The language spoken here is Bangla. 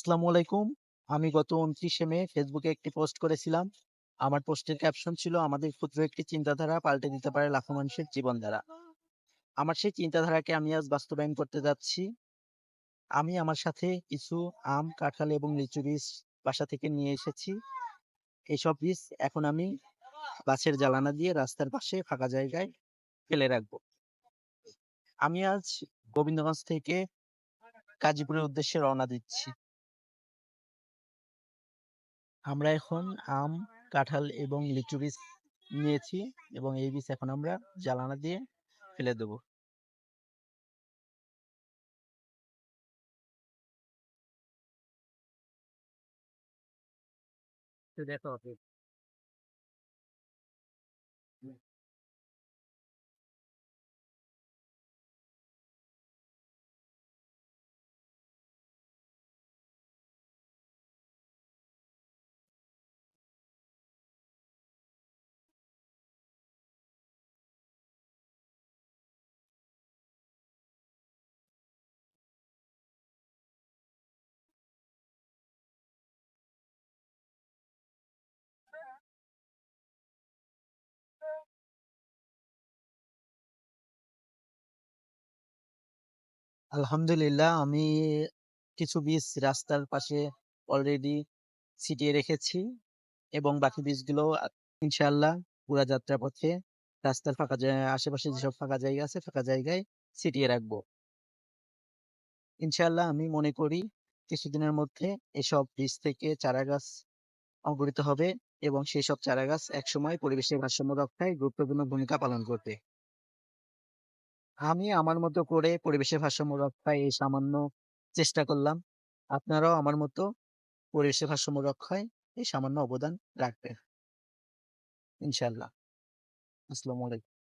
আসসালামু আলাইকুম। আমি গত ২৯শে মে ফেসবুকে একটি পোস্ট করেছিলাম। আমার পোস্টের ক্যাপশন ছিল, "আমাদের ক্ষুদ্র একটি চিন্তাধারা পাল্টে দিতে পারে লাখো মানুষের জীবনধারা।" আমার সেই চিন্তাধারাকে আমি আজ বাস্তবায়ন করতে যাচ্ছি। আমি আমার সাথে কিছু আম, কাঁঠাল এবং লিচু বীজ বাসা থেকে নিয়ে এসেছি। এইসব বীজ এখন আমি বাসের জানালা দিয়ে রাস্তার পাশে ফাঁকা জায়গায় ফেলে রাখব। আমি আজ গোবিন্দগঞ্জ থেকে গাজীপুরের উদ্দেশ্যে রওনা দিচ্ছি। আমরা এখন আম, কাঁঠাল এবং লিচু বীজ নিয়েছি এবং এই বীজ এখন আমরা জ্বালানা দিয়ে ফেলে দেব। দেখো দেখো আলহামদুলিল্লাহ আমি কিছু বীজ রাস্তার পাশে অলরেডি ছিটিয়ে রেখেছি এবং বাকি বীজগুলো ইনশাআল্লাহ পুরা যাত্রাপথে রাস্তার ফাঁকা আশেপাশে যেসব ফাঁকা জায়গা আছে, ফাঁকা জায়গায় ছিটিয়ে রাখব। ইনশাআল্লাহ আমি মনে করি কিছুদিনের মধ্যে এসব বীজ থেকে চারাগাছ অঙ্কুরিত হবে এবং সেসব চারাগাছ একসময় পরিবেশের ভারসাম্য রক্ষায় গুরুত্বপূর্ণ ভূমিকা পালন করবে। আমি আমার মতো করে পরিবেশের ভারসাম্য রক্ষায় এই সামান্য চেষ্টা করলাম। আপনারাও আমার মতো পরিবেশের ভারসাম্য রক্ষায় এই সামান্য অবদান রাখবেন। ইনশাল্লাহ আসসালামু আলাইকুম।